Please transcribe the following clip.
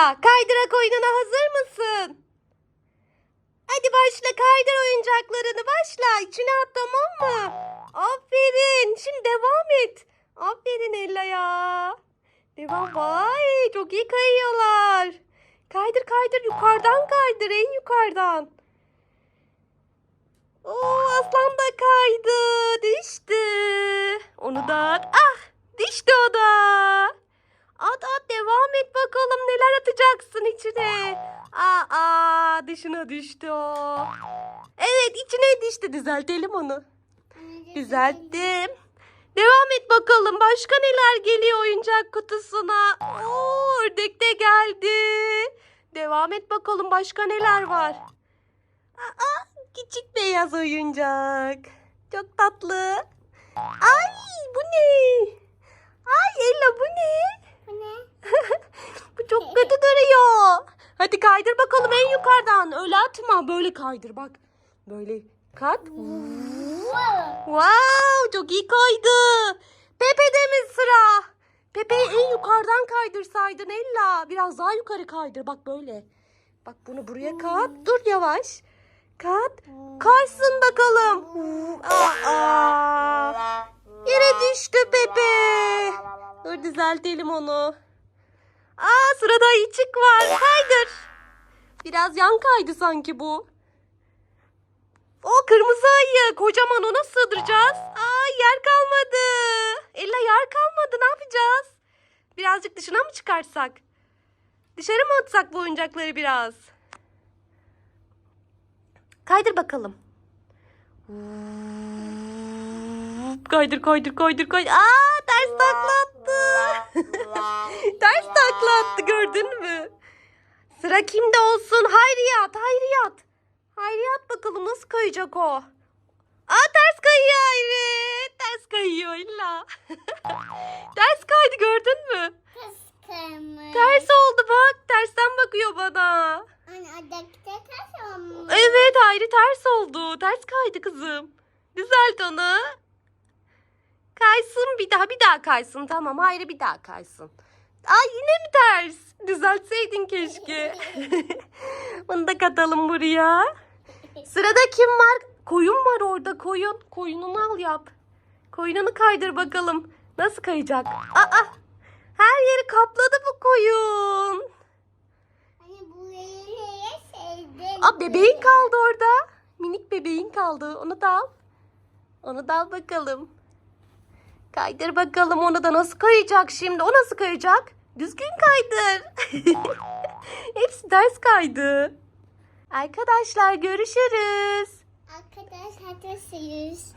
Ela kaydırak oyununa hazır mısın? Hadi başla kaydır oyuncaklarını başla. İçine at tamam mı? Aferin. Şimdi devam et. Aferin Ela ya. Devam. Vay çok iyi kayıyorlar. Kaydır kaydır yukarıdan kaydır en yukarıdan. Oo aslan da kaydı. Düştü. Onu da. Ah düştü o da. At at devam et bakalım neler atacaksın içine. Aa, dışına düştü o. Evet içine düştü düzeltelim onu. Düzelttim. Devam et bakalım başka neler geliyor oyuncak kutusuna. Oo ördek de geldi. Devam et bakalım başka neler var. Aa küçük beyaz oyuncak. Çok tatlı. Ay bu ne? Ay Ella bu ne? Bu ne? Bu çok kötü duruyor. Hadi kaydır bakalım en yukarıdan. Öyle atma. Böyle kaydır bak. Böyle kat. Wow çok iyi kaydı. Pepe'de mi sıra? Pepe'yi en yukarıdan kaydırsaydın Ella. Biraz daha yukarı kaydır. Bak böyle. Bak bunu buraya kat. Dur yavaş. Kat. Kaysın bakalım. Aa, yere düştü Pepe. Dur düzeltelim onu. Aa sırada içik var. Kaydır. Biraz yan kaydı sanki bu. O kırmızı ayı. Kocaman ona sığdıracağız. Aa yer kalmadı. Ella yer kalmadı. Ne yapacağız? Birazcık dışına mı çıkarsak? Dışarı mı atsak bu oyuncakları biraz? Kaydır bakalım. Kaydır kaydır kaydır kaydır. Aa Sıra kimde olsun? Hayriyat, Hayriyat. Hayriyat bakalım nasıl kayacak o? Aa ters kayıyor Hayri. Ters kayıyor illa. ters kaydı gördün mü? Kıskırmış. Ters oldu bak. Tersten bakıyor bana. Anne ters olmuş. Evet Hayri ters oldu. Ters kaydı kızım. Düzelt onu. Kaysın bir daha bir daha kaysın. Tamam Hayri bir daha kaysın. Ay yine mi ters? Düzeltseydin keşke. Bunu da katalım buraya. Sırada kim var? Koyun var orada koyun. Koyununu al yap. Koyununu kaydır bakalım. Nasıl kayacak? Aa, her yeri kapladı bu koyun. Sevdim. Aa bebeğin kaldı orada. Minik bebeğin kaldı. Onu da al. Onu da al bakalım. Kaydır bakalım onu da nasıl kayacak şimdi? O nasıl kayacak? Düzgün kaydır. Hepsi ters kaydı. Arkadaşlar görüşürüz. Arkadaşlar görüşürüz.